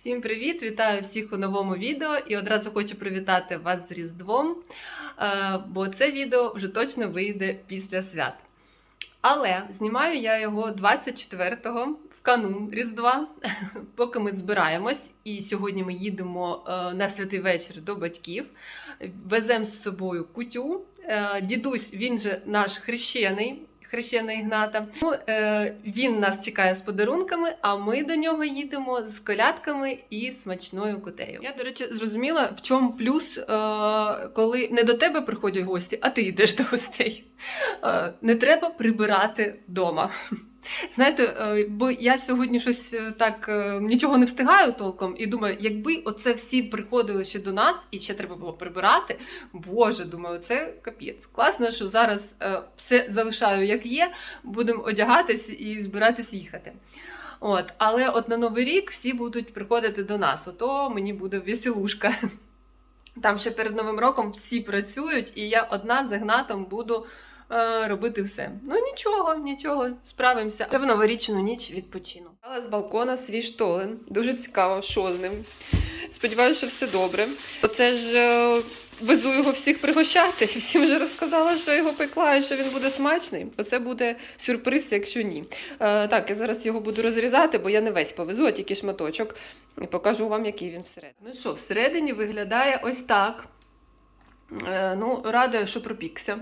Всім привіт! Вітаю всіх у новому відео і одразу хочу привітати вас з Різдвом, е, бо це відео вже точно вийде після свят. Але знімаю я його 24-го в канун Різдва, поки ми збираємось. І сьогодні ми їдемо е, на святий вечір до батьків. Веземо з собою кутю. Е, Дідусь, він же наш хрещений. Хрещена Ігната. Ну, е, він нас чекає з подарунками, а ми до нього їдемо з колядками і смачною кутею. Я, до речі, зрозуміла, в чому плюс, е, коли не до тебе приходять гості, а ти йдеш до гостей. Е, не треба прибирати вдома. Знаєте, е, бо я сьогодні щось е, так е, нічого не встигаю толком і думаю, якби оце всі приходили ще до нас і ще треба було прибирати. Боже, думаю, це капець. Класно, що зараз все залишаю як є, будемо одягатись і збиратись їхати. От, але от на новий рік всі будуть приходити до нас. Ото мені буде веселушка. Там ще перед новим роком всі працюють, і я одна з Гнатом буду е, робити все. Ну нічого, нічого, справимося. Я в новорічну ніч відпочину. З балкона свій штолен. Дуже цікаво, що з ним. Сподіваюся, що все добре. Оце ж е, везу його всіх пригощати. Всім вже розказала, що його пекла і що він буде смачний. Оце буде сюрприз, якщо ні. Е, так, я зараз його буду розрізати, бо я не весь повезу, а тільки шматочок. І покажу вам, який він всередині. Ну що, всередині виглядає ось так. Е, ну, радує, що пропікся.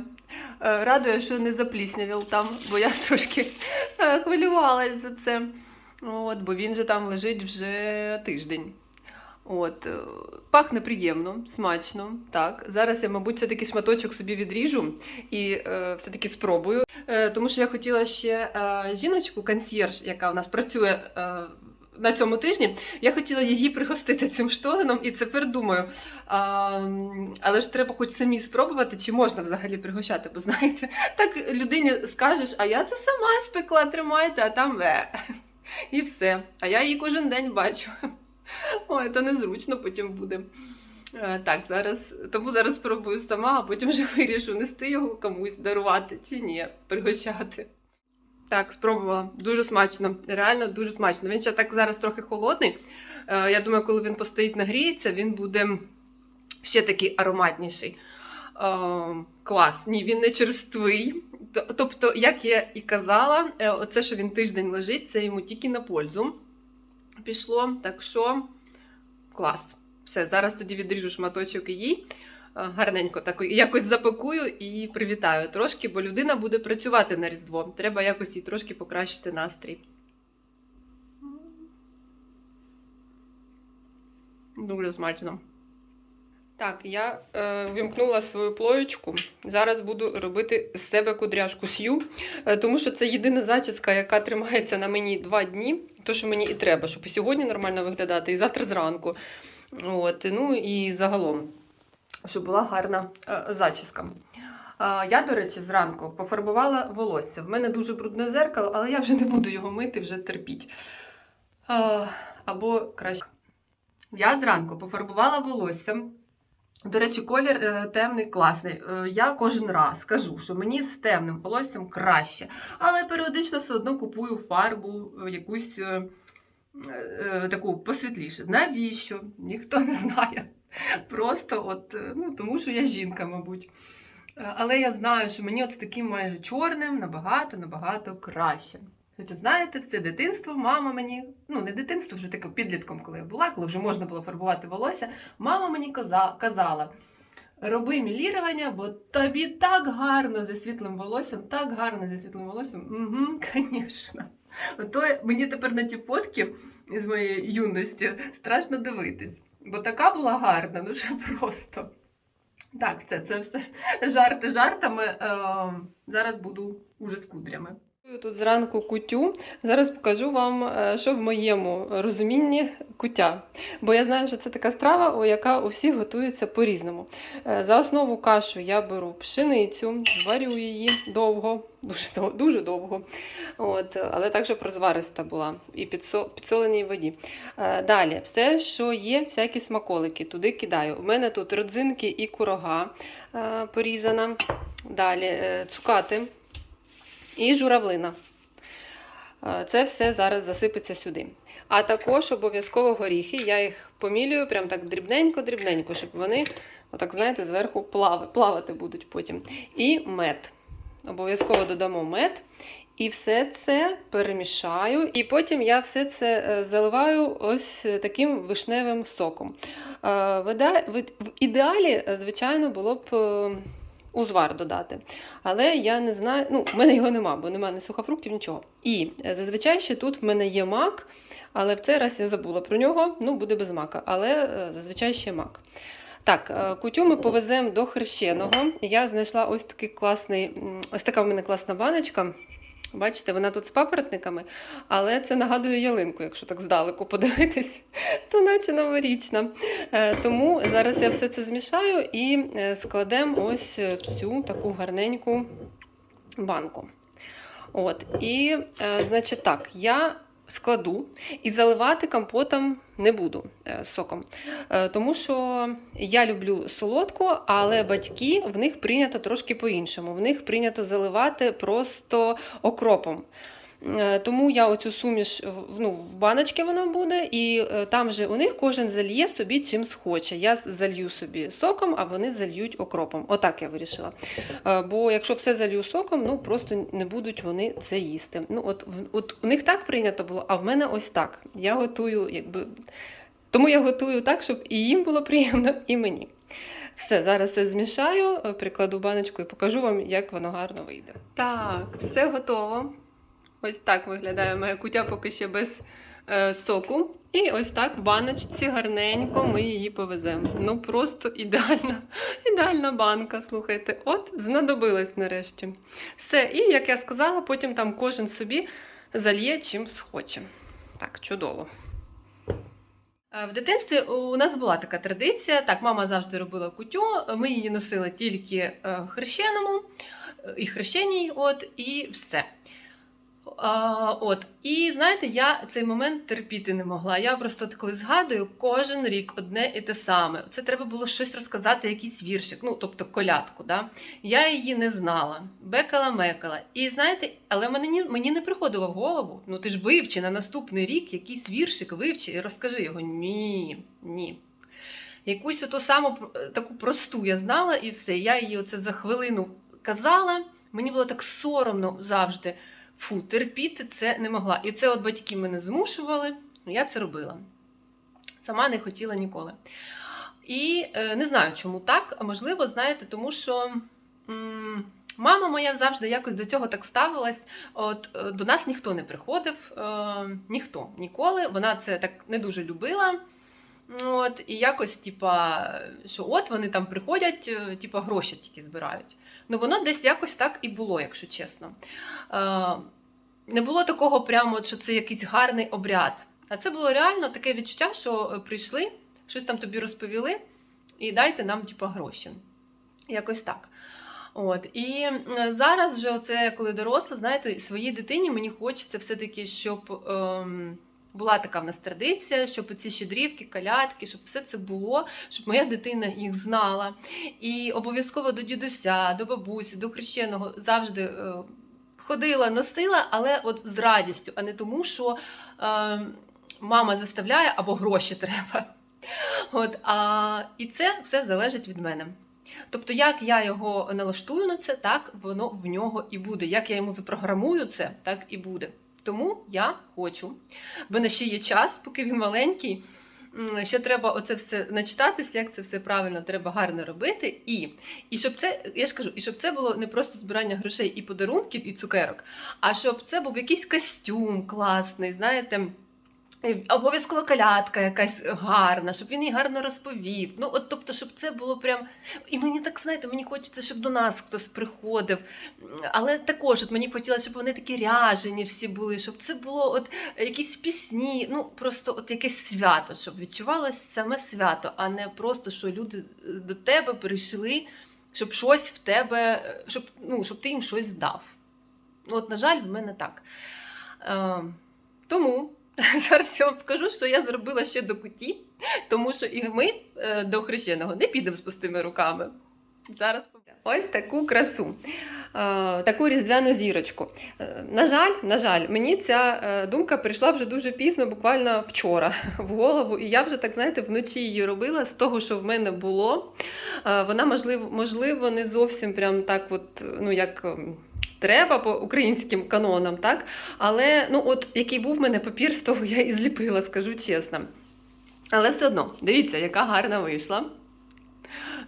Е, радує, що не запліснявів там, бо я трошки е, хвилювалась за це. От, бо він же там лежить вже тиждень. От, е, пахне приємно, смачно. Так, зараз я, мабуть, все-таки шматочок собі відріжу і е, все-таки спробую. Е, тому що я хотіла ще е, жіночку, консьєрж, яка у нас працює. Е, на цьому тижні я хотіла її пригостити цим штоленом, і тепер думаю. А, але ж треба хоч самі спробувати, чи можна взагалі пригощати, бо знаєте, так людині скажеш, а я це сама спекла, тримайте, а там ве. І все. А я її кожен день бачу. Ой, то незручно потім буде. Е, Так, зараз тому зараз спробую сама, а потім вже вирішу нести його комусь, дарувати чи ні, пригощати. Так, спробувала. Дуже смачно. Реально дуже смачно. Він ще так зараз трохи холодний. Е, Я думаю, коли він постоїть нагріється, він буде ще такий ароматніший. Е, Клас. Ні, він не черствий. Тобто, як я і казала, е, оце, що він тиждень лежить, це йому тільки на пользу пішло. Так що клас. Все, зараз тоді відріжу шматочок її. Е, Гарненько так якось запакую і привітаю трошки, бо людина буде працювати на Різдво. Треба якось їй трошки покращити настрій. Дуже смачно. Так, я е, вимкнула свою плоєчку. Зараз буду робити з себе кудряшку сью, е, тому що це єдина зачіска, яка тримається на мені два дні. То, що мені і треба, щоб і сьогодні нормально виглядати, і завтра зранку. От, ну і загалом, щоб була гарна е, зачіска. А, Я, до речі, зранку пофарбувала волосся. В мене дуже брудне зеркало, але я вже не буду його мити, вже терпіть. А, Або краще. Я зранку пофарбувала волосся. До речі, колір е, темний, класний. Е, я кожен раз кажу, що мені з темним волоссям краще, але періодично все одно купую фарбу е, якусь е, е, таку посвітліше. Навіщо? Ніхто не знає. Просто от, е, ну, тому що я жінка, мабуть. Е, Але я знаю, що мені от з таким майже чорним набагато, набагато краще. Хоча, знаєте, все дитинство, мама мені, ну не дитинство, вже таке підлітком, коли я була, коли вже можна було фарбувати волосся, мама мені казала: роби мілірування, бо тобі так гарно зі світлим волоссям, так гарно зі світлим волоссям. Угу, звісно. Ото мені тепер на ті фотки з моєї юності страшно дивитись. Бо така була гарна, дуже просто. Так, це, це все жарти жартами. Е, зараз буду уже з кудрями. Тут зранку кутю. Зараз покажу вам, е, що в моєму розумінні кутя. Бо я знаю, що це така страва, яка у всіх готується по-різному. Е, За основу кашу я беру пшеницю, варю її довго, дуже, дуже довго. От, але так, щоб розвариста була і підсо- підсоленій воді. Е, Далі, все, що є, всякі смаколики, туди кидаю. У мене тут родзинки і курага порізана. Далі цукати і журавлина. Е, Це все зараз засипеться сюди. А також обов'язково горіхи. Я їх помілюю прям так дрібненько-дрібненько, щоб вони, отак, знаєте, зверху плавати будуть потім. І мед. Обов'язково додамо мед. І все це перемішаю, і потім я все це е, заливаю ось таким вишневим соком. Е, В іде- в в ідеалі, звичайно, було б узвар додати. Але я не знаю, ну, в мене його нема, бо немає ні сухофруктів, нічого. І е, зазвичай ще тут в мене є мак, але в цей раз я забула про нього, ну, буде без мака, але е, зазвичай ще мак. Так, е, кутю ми повеземо до хрещеного. Я знайшла ось такий класний, ось така в мене класна баночка. Бачите, вона тут з папоротниками, але це нагадує ялинку, якщо так здалеку подивитись, то наче новорічна. Е, Тому зараз я все це змішаю і е, складемо ось цю таку гарненьку банку. От, і, е, значить, так, я складу і заливати компотом не буду е, соком. Е, Тому що я люблю солодку, але батьки в них прийнято трошки по-іншому. В них прийнято заливати просто окропом. Е, Тому я оцю суміш ну, в баночці воно буде, і е, там же у них кожен зальє собі чим схоче. Я залью собі соком, а вони зальють окропом. Отак я вирішила. Е, Бо якщо все залью соком, ну просто не будуть вони це їсти. Ну, от, от у них так прийнято було, а в мене ось так. Я готую, якби. Тому я готую так, щоб і їм було приємно, і мені. Все, зараз це змішаю, прикладу баночку і покажу вам, як воно гарно вийде. Так, все готово. Ось так виглядає моя кутя поки ще без е, соку. І ось так в баночці гарненько ми її повеземо. Ну просто ідеальна, ідеальна банка. Слухайте, от знадобилась нарешті. Все, і як я сказала, потім там кожен собі зальє чим схоче. Так, чудово. Е, В дитинстві у нас була така традиція. Так, мама завжди робила кутю. Ми її носили тільки е, хрещеному е, і хрещеній, от, і все. А, от, і знаєте, я цей момент терпіти не могла. Я просто коли згадую, кожен рік одне і те саме. Це треба було щось розказати, якийсь віршик, ну тобто колядку. Да? Я її не знала, бекала-мекала. І знаєте, але мені, мені не приходило в голову. Ну ти ж вивчи на наступний рік якийсь віршик, вивчи і розкажи його. Ні, ні. Якусь ото саму таку просту я знала, і все. Я її оце за хвилину казала. Мені було так соромно завжди. Фу, терпіти це не могла. І це от батьки мене змушували, я це робила. Сама не хотіла ніколи. І е, не знаю, чому так. Можливо, знаєте, тому що м, мама моя завжди якось до цього так ставилась. От е, до нас ніхто не приходив, е, ніхто ніколи. Вона це так не дуже любила. От, і якось, типа, що от вони там приходять, е, типа, гроші тільки збирають. Ну, воно десь якось так і було, якщо чесно. Е, не було такого прямо, що це якийсь гарний обряд. А це було реально таке відчуття, що е, прийшли, щось там тобі розповіли, і дайте нам, типа, гроші. Якось так. От. І зараз, вже оце, коли доросла, знаєте, своїй дитині мені хочеться все-таки, щоб. Ем, була така в нас традиція, щоб ці щедрівки, калятки, щоб все це було, щоб моя дитина їх знала. І обов'язково до дідуся, до бабусі, до хрещеного завжди е, ходила, носила, але от з радістю, а не тому, що е, мама заставляє або гроші треба. От, а, і це все залежить від мене. Тобто, як я його налаштую на це, так воно в нього і буде. Як я йому запрограмую це, так і буде. Тому я хочу. В мене ще є час, поки він маленький. Ще треба оце все начитатись, як це все правильно треба гарно робити. І, і щоб це, я ж кажу, і щоб це було не просто збирання грошей і подарунків, і цукерок, а щоб це був якийсь костюм класний, знаєте. Е, Обов'язково калятка якась гарна, щоб він їй гарно розповів. Ну, от тобто, щоб це було прям. І мені так, знаєте, мені хочеться, щоб до нас хтось приходив. Але також от мені хотілося, щоб вони такі ряжені всі були, щоб це було от якісь пісні, ну просто от якесь свято, щоб відчувалося саме свято, а не просто, що люди е, до тебе прийшли, щоб щось в тебе, е, щоб, ну, щоб ти їм щось дав. От, на жаль, в мене так. Тому зараз я вам покажу, що я зробила ще до куті, тому що і ми е, до хрещеного не підемо з пустими руками. Зараз ось таку красу. таку різдвяну зірочку. Е, На жаль, на жаль, мені ця е, думка прийшла вже дуже пізно, буквально вчора в голову. І я вже так знаєте, вночі її робила з того, що в мене було. Е, Вона можливо, можливо, не зовсім прям так, от, ну як. Треба по українським канонам, так? Але ну, от який був в мене папір, з того я і зліпила, скажу чесно. Але все одно, дивіться, яка гарна вийшла.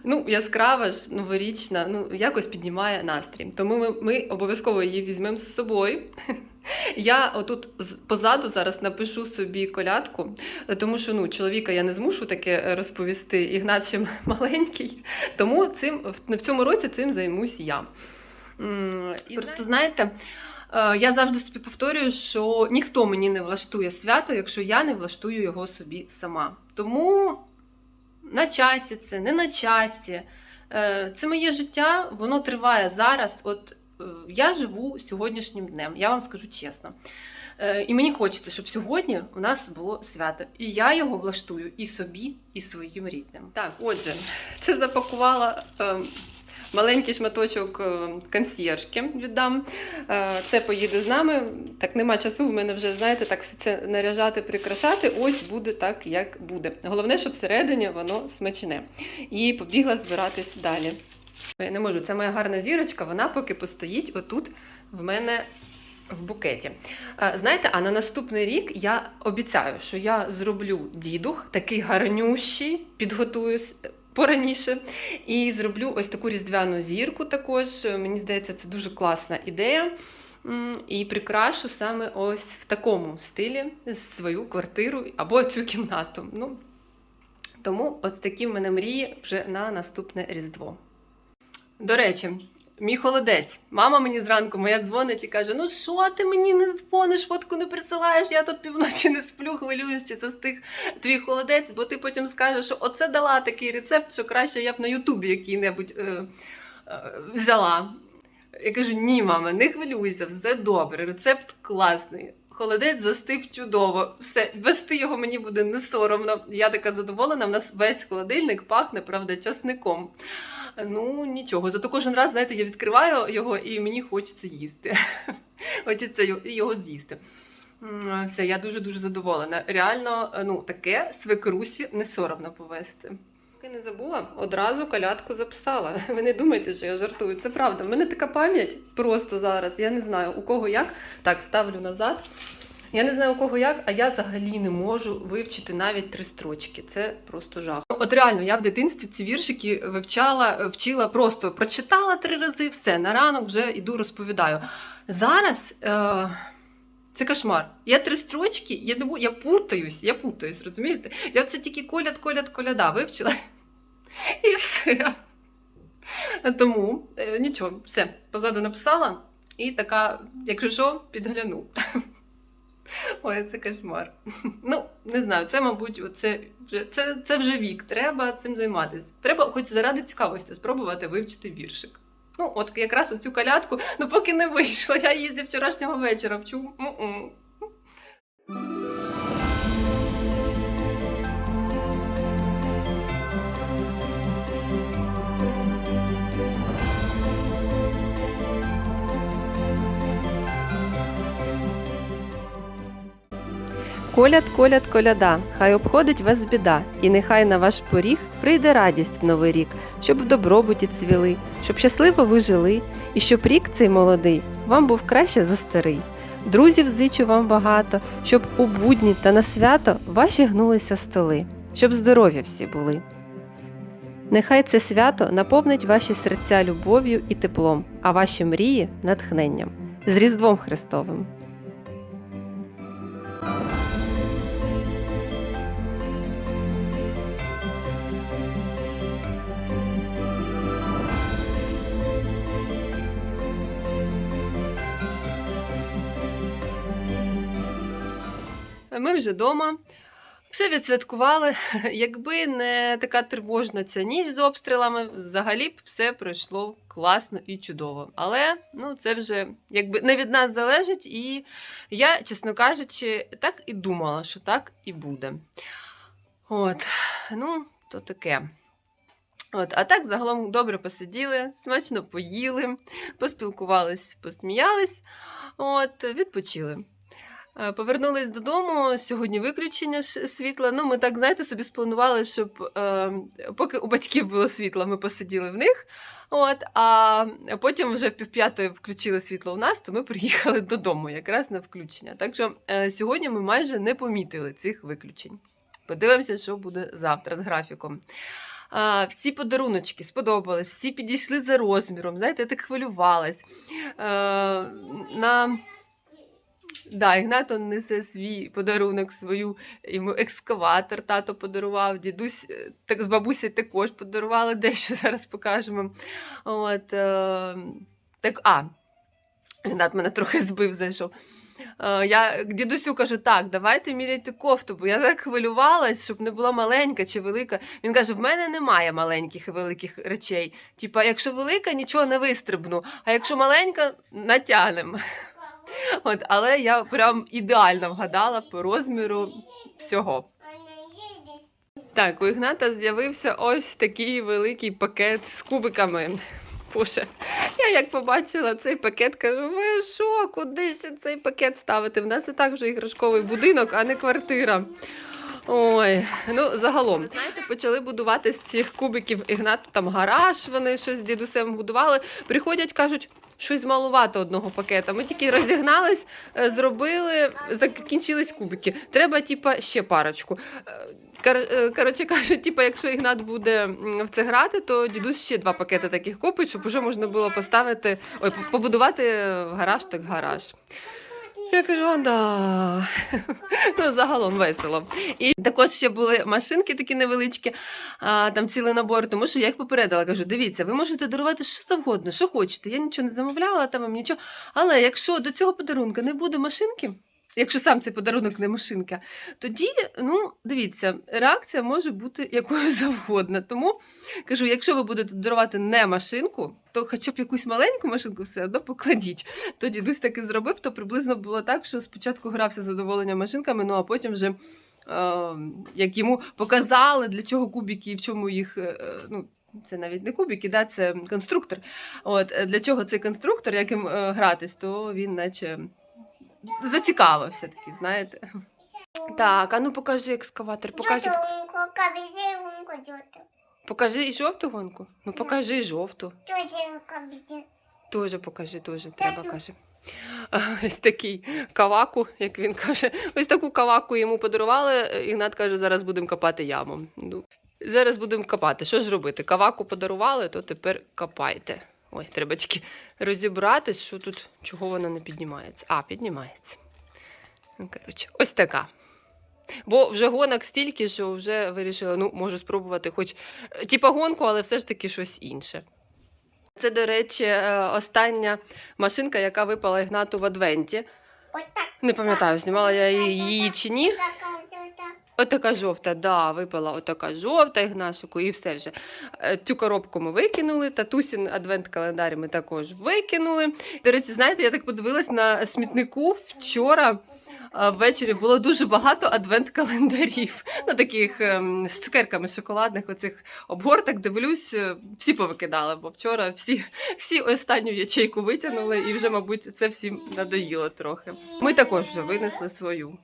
Ну, яскрава ж, новорічна, ну, якось піднімає настрій. Тому ми, ми обов'язково її візьмемо з собою. Я отут позаду зараз напишу собі колядку, тому що ну, чоловіка я не змушу таке е, розповісти, Ігнат ще маленький. Тому цим, в цьому році цим займусь я. Просто знаєте, е, я завжди собі повторюю, що ніхто мені не влаштує свято, якщо я не влаштую його собі сама. Тому на часі це, не на часі. Е, Це моє життя, воно триває зараз. От е, я живу сьогоднішнім днем, я вам скажу чесно. І мені хочеться, щоб сьогодні у нас було свято. І я його влаштую і собі, і своїм рідним. Так, отже, це запакувала е, маленький шматочок е, консьєржки віддам. Е, Це поїде з нами. Так нема часу. В мене вже, знаєте, так все це наряжати, прикрашати. Ось буде так, як буде. Головне, щоб всередині воно смачне. І побігла збиратись далі. Я не можу, це моя гарна зірочка, вона поки постоїть отут в мене в букеті. Е, Знаєте, а на наступний рік я обіцяю, що я зроблю дідух, такий гарнющий, підготуюсь пораніше. І зроблю ось таку різдвяну зірку також. Мені здається, це дуже класна ідея. І прикрашу саме ось в такому стилі свою квартиру або цю кімнату. Ну, тому ось такі в мене мрії вже на наступне Різдво. До речі, мій холодець. Мама мені зранку моя дзвонить і каже: Ну що ти мені не дзвониш, фотку не присилаєш, я тут півночі не сплю, хвилююсь, чи це з тих твій холодець, бо ти потім скажеш, що оце дала такий рецепт, що краще я б на Ютубі який-небудь е, е, взяла. Я кажу: ні, мама, не хвилюйся, все добре, рецепт класний. Холодець застив чудово. Все, вести його мені буде не соромно. Я така задоволена. В нас весь холодильник пахне, правда, часником. Ну, нічого. Зато кожен раз, знаєте, я відкриваю його і мені хочеться їсти. Хочеться його- з'їсти. Все, я дуже-дуже задоволена. Реально, ну, таке свекрусі не соромно повести. Поки не забула, одразу колядку записала. Ви не думайте, що я жартую. Це правда. В мене така пам'ять просто зараз. Я не знаю, у кого як. Так, ставлю назад. Я не знаю у кого як, а я взагалі не можу вивчити навіть три строчки. Це просто жах. От реально, я в дитинстві ці віршики вивчала, вчила просто прочитала три рази, все, на ранок вже іду розповідаю. Зараз е- це кошмар. Я три строчки, я думаю, я путаюсь, я путаюсь, розумієте? Я це тільки коляд, коляд, коляда вивчила. І все. Тому е, нічого, все, позаду написала і така, якщо що, підгляну. Ой, це кошмар. Ну, не знаю, це, мабуть, це вже, це, це вже вік. Треба цим займатися. Треба, хоч заради цікавості, спробувати вивчити віршик. Ну, от якраз оцю калятку, ну поки не вийшло. Я її зі вчорашнього вечора вчу. Коляд, коляд, коляда, хай обходить вас біда, і нехай на ваш поріг прийде радість в новий рік, щоб в добробуті цвіли, щоб щасливо ви жили, і щоб рік цей молодий вам був краще за старий. Друзів зичу вам багато, щоб у будні та на свято ваші гнулися столи, щоб здорові всі були. Нехай це свято наповнить ваші серця любов'ю і теплом, а ваші мрії натхненням. З Різдвом Христовим! Вже вдома. Все відсвяткували. Якби не така тривожна ця ніч з обстрілами, взагалі б все пройшло класно і чудово. Але ну, це вже якби не від нас залежить, і я, чесно кажучи, так і думала, що так і буде. От, ну, то таке. От, а так загалом добре посиділи, смачно поїли, поспілкувались, посміялись, от, відпочили. Е, Повернулись додому. Сьогодні виключення світла. Ну, ми так, знаєте, собі спланували, щоб е, поки у батьків було світло, ми посиділи в них. От, а потім вже в півп'ятої включили світло у нас, то ми приїхали додому якраз на включення. Так що е, сьогодні ми майже не помітили цих виключень. Подивимося, що буде завтра з графіком. А, всі подаруночки сподобались, всі підійшли за розміром. Знаєте, я так хвилювалась. Е, на... Да, Ігнато несе свій подарунок, свою йому екскаватор тато подарував, дідусь е, так з бабусею також подарували дещо зараз покажемо. От, е, так, а, Ігнат мене трохи збив, зайшов. Е, я дідусю кажу, так, давайте міряйте кофту, бо я так хвилювалась, щоб не була маленька чи велика. Він каже: в мене немає маленьких і великих речей. Типа, якщо велика, нічого не вистрибну, а якщо маленька, натягнемо. От, але я прям ідеально вгадала по розміру всього. Так, у Ігната з'явився ось такий великий пакет з кубиками. Боже, я як побачила цей пакет, кажу, ви що, куди ще цей пакет ставити? В нас і так вже іграшковий будинок, а не квартира. Ой, ну загалом, знаєте, почали будувати з цих кубиків Ігнату там гараж, вони щось з дідусем будували. Приходять, кажуть, щось малувато одного пакета. Ми тільки розігнались, е, зробили, закінчились кубики. Треба, типа, ще парочку. Е, е, Коротше кажуть, типу, якщо Ігнат буде в це грати, то дідусь ще два пакети таких купить, щоб вже можна було поставити, ой, побудувати гараж, так гараж. Я кажу, «О, да. ну, загалом весело. І також ще були машинки такі невеличкі, а, там цілий набор, тому що я їх попередила. Кажу, дивіться, ви можете дарувати що завгодно, що хочете. Я нічого не замовляла, там вам нічого. Але якщо до цього подарунка не буде машинки, якщо сам цей подарунок не машинка, тоді, ну, дивіться, реакція може бути якою завгодно. Тому кажу, якщо ви будете дарувати не машинку, то хоча б якусь маленьку машинку все одно покладіть. То дідусь так і зробив, то приблизно було так, що спочатку грався з задоволенням машинками, ну а потім вже. е, Як йому показали, для чого кубики і в чому їх. е, ну, це навіть не кубики, да, це конструктор. От, е, для чого цей конструктор, як їм е, гратись, то він наче зацікавився такий, знаєте. Так, а ну покажи екскаватор, покажи, покажи і жовту гонку. Ну покажи і жовту. Тоже покажи, теж треба, каже. Ось такий каваку, як він каже. Ось таку каваку йому подарували. Ігнат каже, зараз будемо копати яму. Ну, зараз будемо копати. Що ж робити? Каваку подарували, то тепер копайте. Ой, треба тільки розібратись, що тут, чого вона не піднімається. А, піднімається. Ну, коротше, ось така. Бо вже гонок стільки, що вже вирішила, ну, можу спробувати хоч е, типа гонку, але все ж таки щось інше. Це, до речі, е, остання машинка, яка випала Ігнату в Адвенті. Не пам'ятаю, знімала я її чи ні. Отака жовта, да, випала отака жовта Ігнашику, і все вже. Е, Цю коробку ми викинули, татусін адвент-календар ми також викинули. До речі, знаєте, я так подивилась на смітнику вчора. Ввечері було дуже багато адвент-календарів. Ну, таких ем, з цукерками шоколадних оцих обгорток. Дивлюсь, е, всі повикидали, бо вчора всі, всі останню ячейку витягнули, і вже, мабуть, це всім надоїло трохи. Ми також вже винесли свою.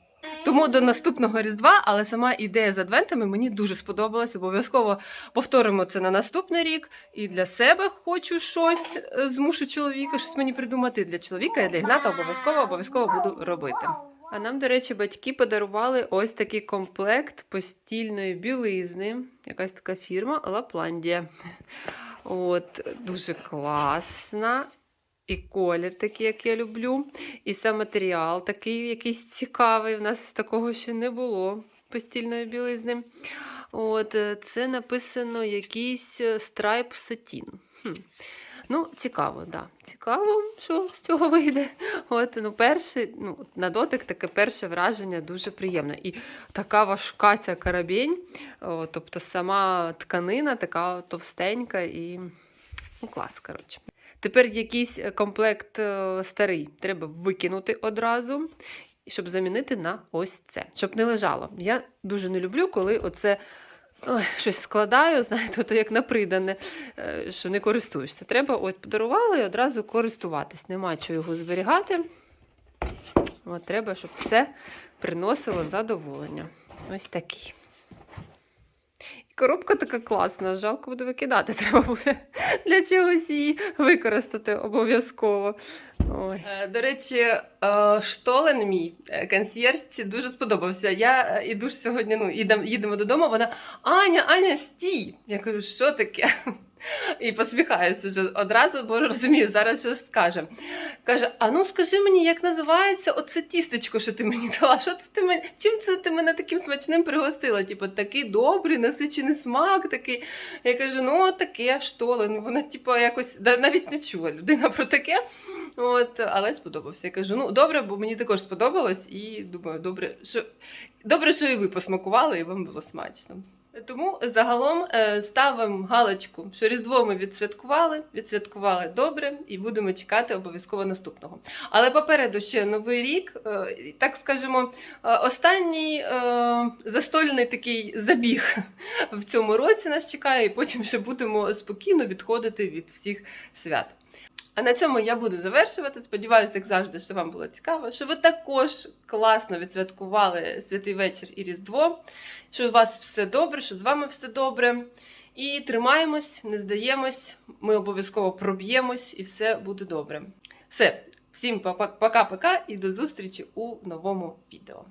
Тому до наступного Різдва, але сама ідея з адвентами мені дуже сподобалась. Обов'язково повторимо це на наступний рік. І для себе хочу щось, е, змушу чоловіка, щось мені придумати. Для чоловіка і для Ігната обов'язково обов'язково буду робити. А нам, до речі, батьки подарували ось такий комплект постільної білизни. Якась така фірма Лапландія. От, дуже класна. І колір такий, як я люблю. І сам матеріал такий якийсь цікавий. У нас такого ще не було постільної білизни. От, е, це написано якийсь е, страйп сатін. Хм. Ну, цікаво, да. Цікаво, що з цього вийде. От, ну, перший, ну, на дотик таке перше враження дуже приємне. І така важка ця карабінь, о, тобто сама тканина така товстенька і ну, клас, коротше. Тепер якийсь е, комплект е, старий треба викинути одразу, щоб замінити на ось це, щоб не лежало. Я дуже не люблю, коли оце Ой, щось складаю, знаєте, то як напридане, е, що не користуєшся. Треба ось подарували і одразу користуватись. Нема чого його зберігати. От, треба, щоб все приносило задоволення. Ось такий. Коробка така класна, жалко буде викидати. Треба буде для чогось її використати обов'язково. Ой. Е, До речі, е, штолен мій е, консьєржці дуже сподобався. Я іду ж сьогодні, ну, їдемо додому, вона Аня, Аня, стій! Я кажу, що таке? І посміхаюся вже одразу, бо розумію, зараз щось скаже. Каже: А ну скажи мені, як називається оце тістечко, що ти мені дала? Що це ти мені? Чим це ти мене таким смачним пригостила? Типу, такий добрий, насичений смак такий. Я кажу, ну таке штолен. Вона, типу, якось навіть не чула людина про таке. От, але сподобався. Я кажу, ну добре, бо мені також сподобалось, і думаю, добре, що добре, що і ви посмакували, і вам було смачно. Тому загалом е, ставимо галочку, що Різдво ми відсвяткували, відсвяткували добре і будемо чекати обов'язково наступного. Але попереду ще новий рік, е, так скажемо, е, останній застольний такий забіг в цьому році нас чекає, і потім ще будемо спокійно відходити від всіх свят. А на цьому я буду завершувати. Сподіваюся, як завжди, що вам було цікаво, що ви також класно відсвяткували святий вечір і Різдво, що у вас все добре, що з вами все добре. І тримаємось, не здаємось, ми обов'язково проб'ємось і все буде добре. Все, всім пока-пока і до зустрічі у новому відео.